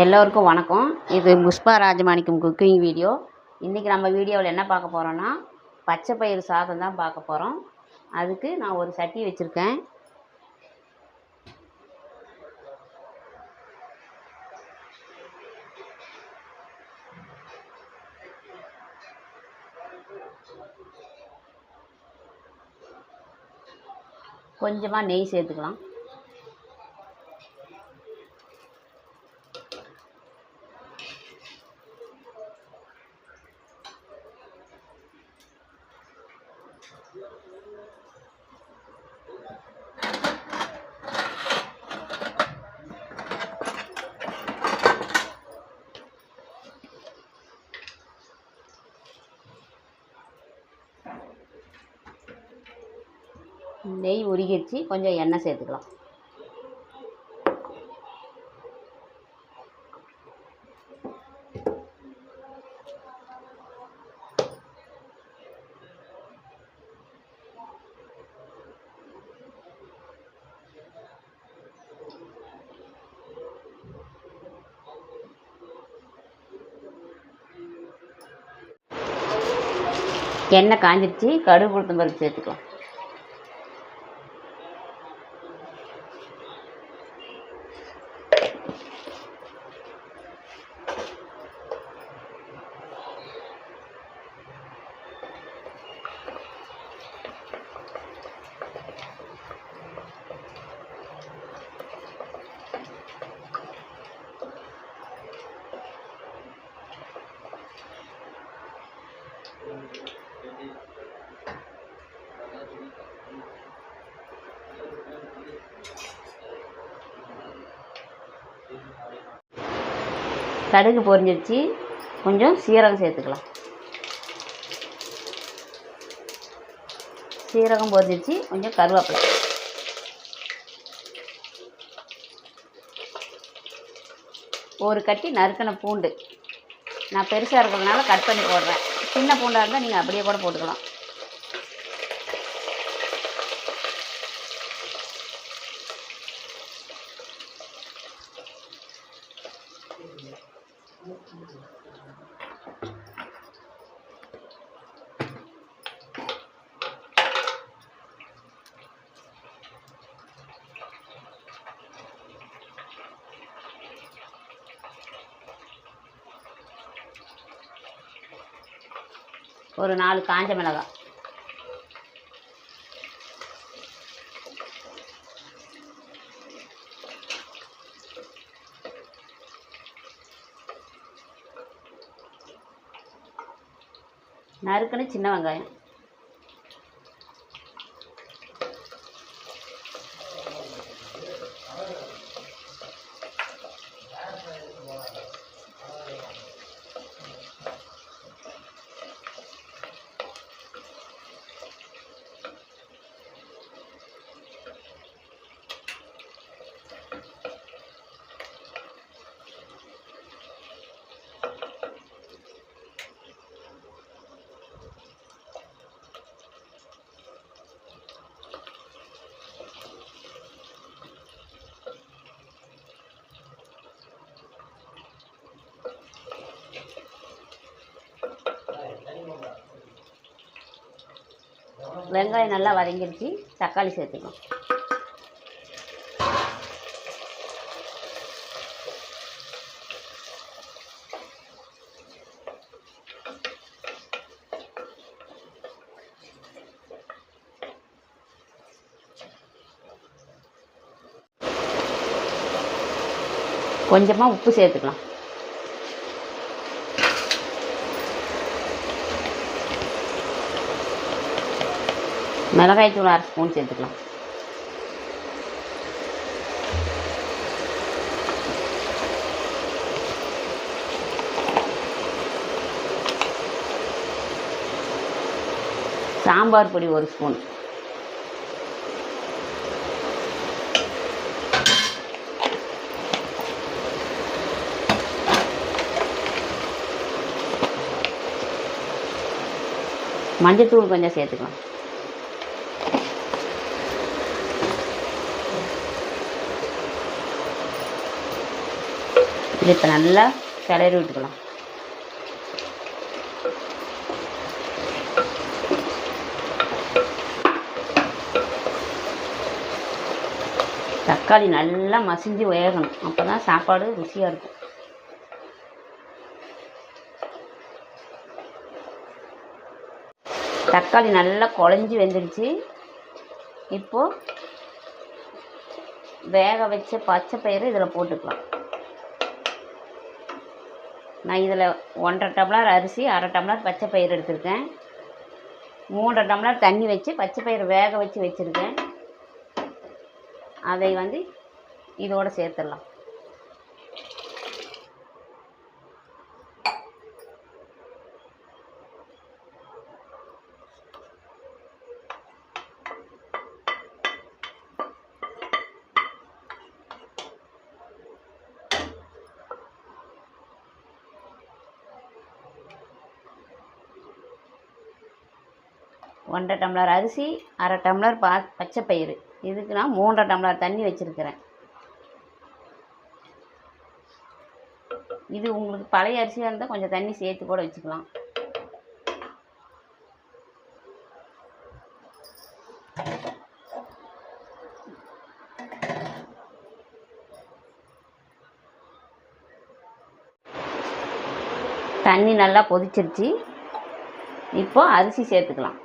எல்லோருக்கும் வணக்கம். இது புஷ்பா ராஜமாணிக்கம் குக்கிங் வீடியோ. இன்றைக்கி நம்ம வீடியோவில் என்ன பார்க்க போகிறோன்னா பச்சை பயிர் சாதம் தான் பார்க்க போகிறோம் அதுக்கு நான் ஒரு சட்டி வச்சுருக்கேன். கொஞ்சமாக நெய் சேர்த்துக்கலாம் நெய் உருகிடுச்சு. கொஞ்சம் எண்ணெய் சேர்த்துக்கலாம். எண்ணெய் காஞ்சிடுச்சு கடுகு உளுத்தம் பருப்பு சேர்த்துக்கலாம். கடுகு பொரிஞ்சிருச்சு. கொஞ்சம் சீரகம் சேர்த்துக்கலாம். சீரகம் பொரிஞ்சிருச்சு. கொஞ்சம் கருவேப்பிலை. ஒரு கட்டி நறுக்கின பூண்டு. நான் பெருசாக இருக்கிறதுனால கட் பண்ணி போடுறேன். சின்ன பூண்டாக இருந்தால் நீங்கள் அப்படியே கூட போட்டுக்கலாம். ஒரு நாலு காஞ்ச மிளகாய். நறுக்குன்னு சின்ன வெங்காயம். வெங்காயம் நல்லா வதங்கிடுச்சு தக்காளி சேர்த்துக்கலாம் கொஞ்சமாக உப்பு சேர்த்துக்கலாம். மிளகாய் தூள் அரை ஸ்பூன் சேர்த்துக்கலாம். சாம்பார் பொடி ஒரு ஸ்பூன். மஞ்சத்தூள் கொஞ்சம் சேர்த்துக்கலாம். இது இப்போ நல்லா கிளறி விட்டுக்கலாம். தக்காளி நல்லா மசிஞ்சு வேகணும். அப்போ தான் சாப்பாடு ருசியாக இருக்கும். தக்காளி நல்லா குழஞ்சி வெந்துடுச்சு இப்போது வேக வச்ச பச்சை பயிறு இதில் போட்டுக்கலாம். நான் இதில் ஒன்றரை டம்ளர் அரிசி அரை டம்ளர் பச்சை பயிர் எடுத்திருக்கேன். மூன்றரை டம்ளர் தண்ணி வச்சு பச்சை பயிறு வேக வச்சு வச்சுருக்கேன். அதை வந்து இதோடு சேர்த்துடலாம். ஒன்றரை டம்ளர் அரிசி அரை டம்ளர் பா பச்சை பயிறு இதுக்கு நான் மூன்றரை டம்ளர் தண்ணி வச்சுருக்கிறேன். இது உங்களுக்கு பழைய அரிசியாக இருந்தால் கொஞ்சம் தண்ணி சேர்த்து கூட வச்சுக்கலாம். தண்ணி நல்லா கொதிச்சிருச்சு இப்போ அரிசி சேர்த்துக்கலாம்.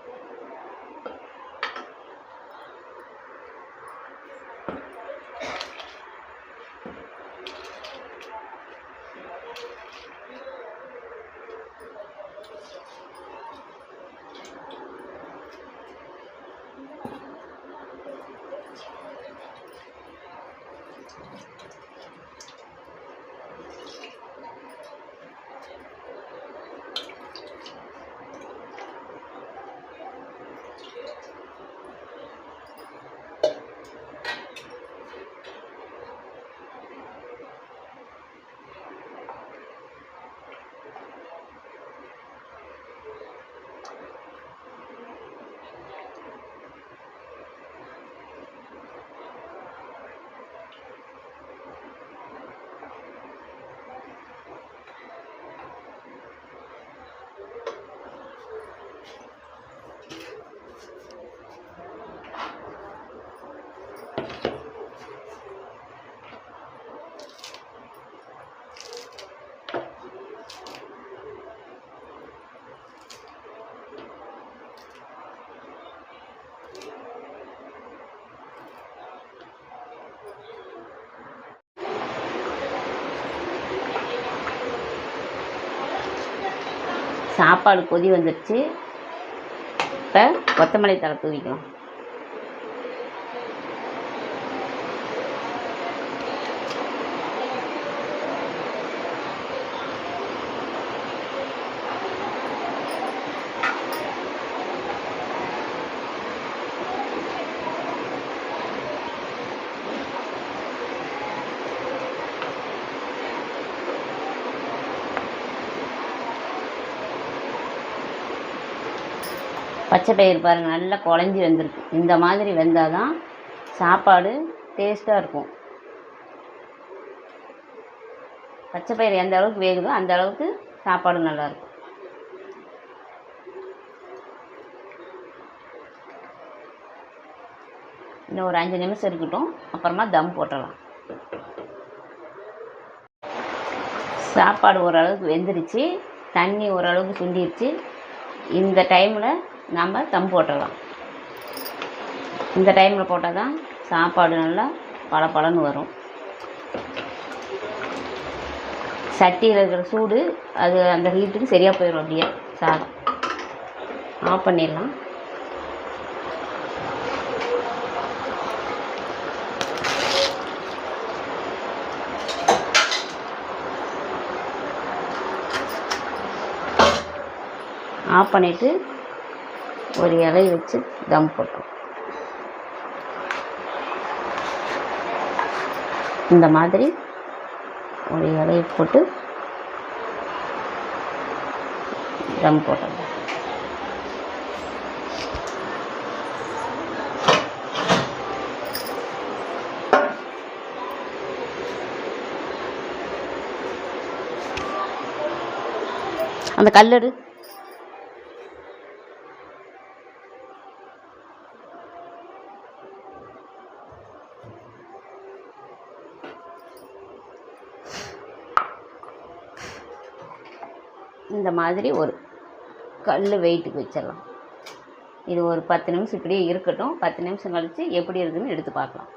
சாப்பாடு கொதி வந்துடுச்சு இப்போ கொத்தமல்லி தழை தூவிக்கலாம். பச்சை பயிறு பாருங்கள் நல்லா குழஞ்சி வெந்திருக்கு. இந்த மாதிரி வெந்தால் தான் சாப்பாடு டேஸ்ட்டாக இருக்கும். பச்சை பயிர் எந்த அளவுக்கு வேகுதோ அந்த அளவுக்கு சாப்பாடு நல்லாயிருக்கும் இன்னும் ஒரு அஞ்சு நிமிஷம் இருக்கட்டும் அப்புறமா தம் போட்டுடலாம் சாப்பாடு ஓரளவுக்கு வெந்துருச்சு தண்ணி ஓரளவுக்கு சுண்டிருச்சு. இந்த டைமில் நம்ம தம் போட்டுடலாம் இந்த டைமில் போட்டால் தான் சாப்பாடு நல்லா பளபளன்னு வரும். சட்டியில் இருக்கிற சூடு அது அந்த ஹீட்டுக்கு சரியாக போயிடும் அப்படியே சாதம். ஆஃப் பண்ணிடலாம். ஆஃப் பண்ணிவிட்டு ஒரு இலை வச்சு தம் போட்டோம். இந்த மாதிரி ஒரு இலையை போட்டு தம் போட்டோம். அந்த கல்லடு இந்த மாதிரி ஒரு கல் வெயிட்டுக்கு வச்சிடலாம். இது ஒரு பத்து நிமிஷம் இப்படியே இருக்கட்டும். பத்து நிமிஷம் கழித்து எப்படி இருக்குதுன்னு எடுத்து பார்க்கலாம்.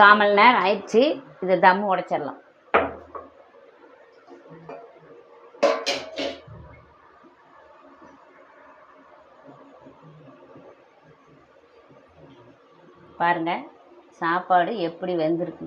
காமல் நேரம் ஆயிடுச்சு. இதை தம் உடைச்சிடலாம். பாருங்கள் சாப்பாடு எப்படி வெந்திருக்கு.